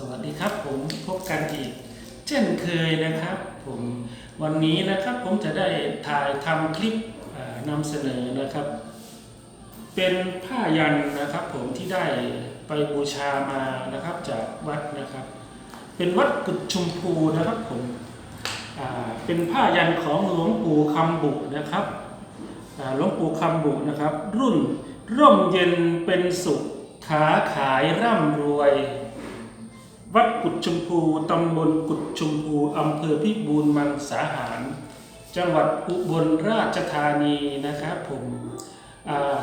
สวัสดีครับผมพบกันอีก เช่นเคยนะครับ ผมวันนี้นะครับผมจะได้ถ่ายทำคลิปอ่านำเสนอนะครับ เป็นผ้ายันนะครับ ผมที่ได้ไปบูชามานะครับจากวัดนะครับ เป็นวัดกุดชมพูนะครับผมเป็นผ้ายันของหลวงปู่คำบุนะครับหลวงปู่คำบุนะครับ รุ่นร่มเย็นเป็นสุขขาขายร่ำรวย วัดกุดชมพู ตำบลกุดชมพู อำเภอพิบูลมังสาหาร จังหวัดอุบลราชธานีนะครับผม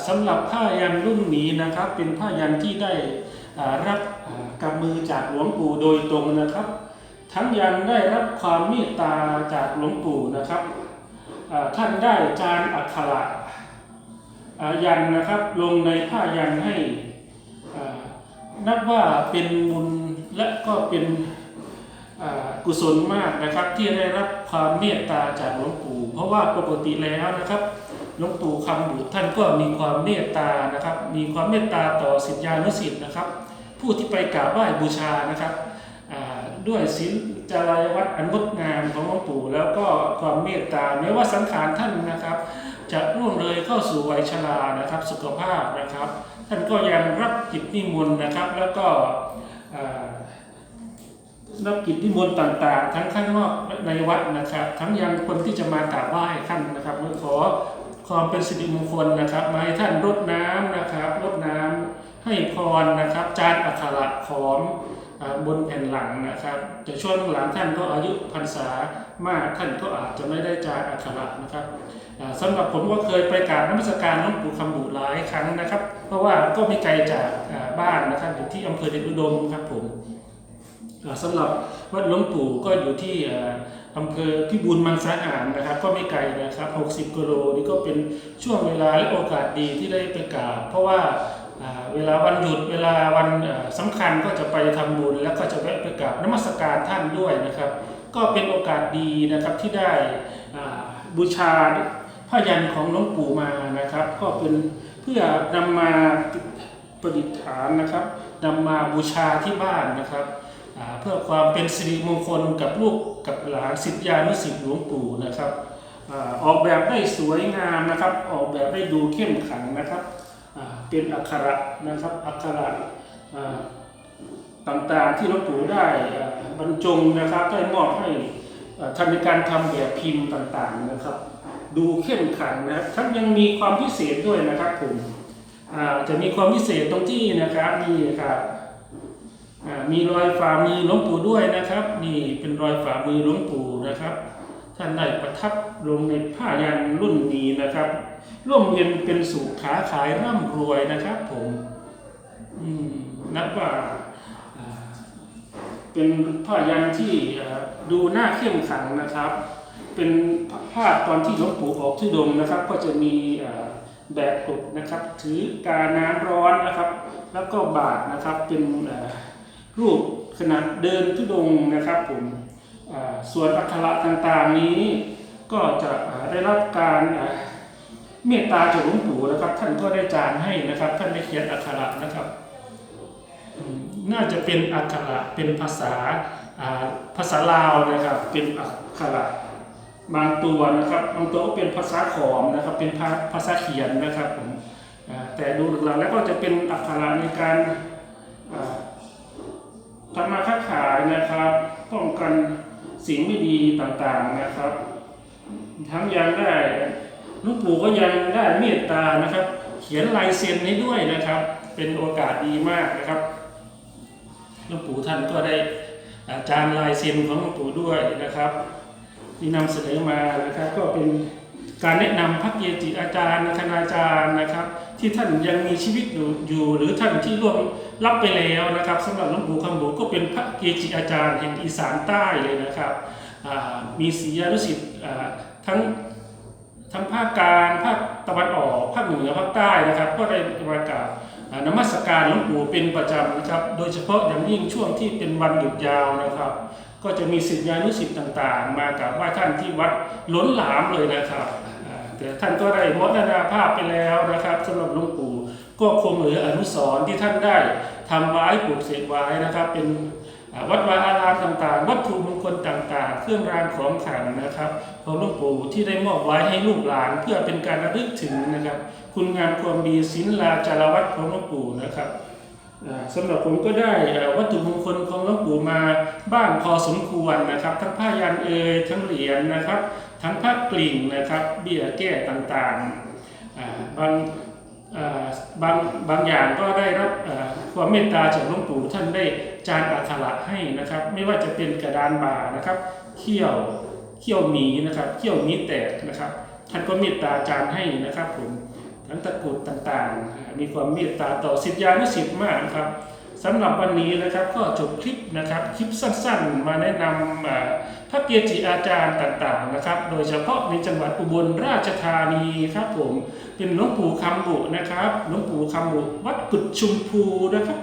สำหรับผ้ายันรุ่นนี้นะครับ เป็นผ้ายันที่ได้รับกับมือจากหลวงปู่โดยตรงนะครับ ทั้งยันได้รับความเมตตาจากหลวงปู่นะครับท่านได้จานอักขระยันนะครับลงในผ้ายันให้ นับว่าเป็นบุญและก็เป็นกุศลมากนะครับที่ได้รับความเมตตาจากหลวงปู่ เพราะว่าปกติแล้วนะครับหลวงปู่คำบุตรท่านก็มีความเมตตานะครับ มีความเมตตาต่อศิษยานุศิษย์นะครับ ผู้ที่ไปกราบไหว้บูชานะครับด้วยศีลจารยวัตรอันงดงามของหลวงปู่แล้วก็ความเมตตาแม้ว่าสังขารท่านนะครับ จะล่วงเลยเข้าสู่วัยชรานะครับสุขภาพนะครับ ท่านก็ยังรับกิจนิมนต์นะครับแล้วก็รับกิจนิมนต์ต่าง ๆ ทั้งข้างนอกในวัดนะครับ ทั้งยังคนที่จะมากราบไหว้ท่านนะครับขอความเป็นสิริมงคลนะครับ มาให้ท่านรดน้ำนะครับรดน้ำให้พรนะครับ จานอักขระของ บนแผ่นหลังนะครับแต่ช่วงหลังท่านก็อายุพรรษามากท่านก็อาจจะไม่ได้จาอักขระนะครับอ่าสำหรับผมก็เคยไปกราบนมัสการหลวงปู่คำบุหลายครั้งนะครับ เพราะว่าก็ไม่ไกลจากบ้านนะครับอยู่ที่อำเภอเดชอุดมครับผมอ่าสำหรับวัดหลวงปู่ก็อยู่ที่อ่าอำเภอพิบูลมังสาหารนะครับ ก็ไม่ไกลนะครับ 60กิโลนี่ก็เป็นช่วงเวลาและโอกาสดีที่ได้ไปกราบเพราะว่า เวลาวันหยุดเวลาวันอ่าสำคัญก็จะไปทำบุญ แล้วก็จะแวะไปกราบนมัสการท่านด้วยนะครับ ก็เป็นโอกาสดีนะครับที่ได้บูชาผ้ายันของหลวงปู่มานะครับ ก็เป็นเพื่อนำมาประดิษฐานนะครับนำมาบูชาที่บ้านนะครับเพื่อความเป็นสิริมงคลกับลูกกับหลานศิษยานุศิษย์หลวงปู่นะครับออกแบบได้สวยงามนะครับ ออกแบบได้ดูเข้มขังนะครับ เป็นอักขระนะครับอักขระต่างๆที่หลวงปู่ได้บรรจงนะครับได้มอบให้ทำในการทำแบบพิมพ์ต่างๆนะครับ ดูเข้มขลังนะครับทั้งยังมีความพิเศษด้วยนะครับผมจะมีความพิเศษตรงที่นะครับนี่ครับมีรอยฝ่ามือหลวงปู่ด้วยนะครับ นี่เป็นรอยฝ่ามือหลวงปู่นะครับ ท่านได้ประทับลงในผ้ายันรุ่นนี้นะครับ ร่วมเย็นเป็นสุขขาขายร่ำรวยนะครับผมอืมนับว่าเป็นผ้ายันที่ดูน่าเข้มขังนะครับ เป็นภาพตอนที่หลวงปู่ออกทุดงนะครับ ก็จะมีแบบกดนะครับ ถือกาน้ำร้อนนะครับ แล้วก็บาทนะครับเป็นรูปขนาดเดินทุดงนะครับผม ส่วนอักขระต่างๆนี้ก็จะได้รับการเมตตาจากหลวงปู่นะครับ ท่านก็ได้จานให้นะครับ ท่านได้เขียนอักขระนะครับ น่าจะเป็นอักขระเป็นภาษาภาษาลาวนะครับ เป็นอักขระบางตัวนะครับบางตัวก็เป็นภาษาขอมนะครับ เป็นภาภาษาเขียนนะครับผมแต่ดูหลักๆแล้วก็จะเป็นอักขระในการทำมาค้าขายนะครับ ป้องกัน สิ่งไม่ดีต่างๆนะครับ ทั้งยังได้ลูกปู่ก็ยังได้เมตตานะครับ เขียนลายเซ็นให้ด้วยนะครับ เป็นโอกาสดีมากนะครับลวงปู่ท่านก็ได้อาจารย์ลายเซ็นของลวงปู่ด้วยนะครับ ที่นำเสนอมานะครับก็เป็น การแนะนำพระเกจิอาจารย์คณาจารย์นะครับ ที่ท่านยังมีชีวิตอยู่อยู่หรือท่านที่ร่วงรับไปแล้วนะครับสำหรับหลวงปู่คำบุก็เป็นพระเกจิอาจารย์แห่งอีสานใต้เลยนะครับมีศิยานุศิษย์ทั้งทั้งภาคกลางภาคตะวันออกภาคเหนือภาคใต้นะครับ ก็ได้มากราบนมัสการหลวงปู่เป็นประจำนะครับ โดยเฉพาะอย่างยิ่งช่วงที่เป็นวันหยุดยาวนะครับ ก็จะมีศิษยานุศิษย์ต่างๆ มากราบไหว้ท่านที่วัดล้นหลามเลยนะครับ แต่ท่านก็ได้มรณาภาพไปแล้วนะครับสำหรับหลวงปู่ก็คงเหลืออนุสรณ์ที่ท่านได้ทำไว้ปลูกเสกไว้นะครับ เป็นวัดวาอารามต่างๆ วัตถุมงคลต่างๆ เครื่องรางของขลังนะครับของหลวงปู่ที่ได้มอบไว้ให้ลูกหลานเพื่อเป็นการระลึกถึงนะครับ คุณงามความดีศีลาจารวัตของหลวงปู่นะครับ สำหรับผมก็ได้วัตถุมงคลของหลวงปู่มาบ้างพอสมควรนะครับ ทั้งผ้ายันเอยทั้งเหรียญนะครับ ทั้งผ้ากลิ่งนะครับ เบี้ยแก้ต่างๆบางบางบางอย่างก็ได้รับความเมตตาจากหลวงปู่ท่านได้จานอักขระให้นะครับ ไม่ว่าจะเป็นกระดานบานะครับเขี้ยวเขี้ยวหมีนะครับเขี้ยวหมีแตกนะครับ ท่านก็เมตตาจานให้นะครับผม ทั้งตะกุดต่างๆ มีความเมตตาต่อสิทธิานุสิทธิ์มากครับสำหรับวันนี้นะครับก็จบคลิปนะครับคลิปสั้นๆ มาแนะนำพระเกจิอาจารย์ต่างๆนะครับ โดยเฉพาะในจังหวัดอุบลราชธานีครับผมเป็นหลวงปู่คำบุนะครับหลวงปู่คำบุวัดกุดชุมพูนะครับ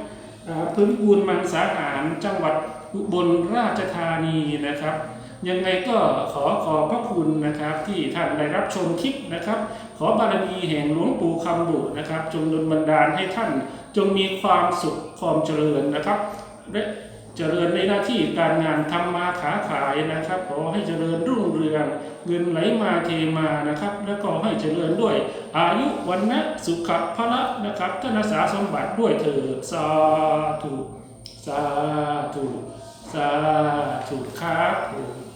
พื้นปูนมังสาหารจังหวัดอุบลราชธานีนะครับ ยังไงก็ขอขอบพระคุณนะครับที่ท่านได้รับชมคลิปนะครับ อบารมีแห่งหลวงปู่คำบุนะครับ จงดลบันดาลให้ท่าน จงมีความสุขความเจริญนะครับและเจริญในหน้าที่การงานทำมาขาขายนะครับ ขอให้เจริญรุ่งเรืองเงินไหลมาเทมานะครับ แล้วก็ให้เจริญด้วย อายุวันนะสุขภละนะครับธนสาสมบัติด้วยเถิดสาธุสาธุสาธุครับผม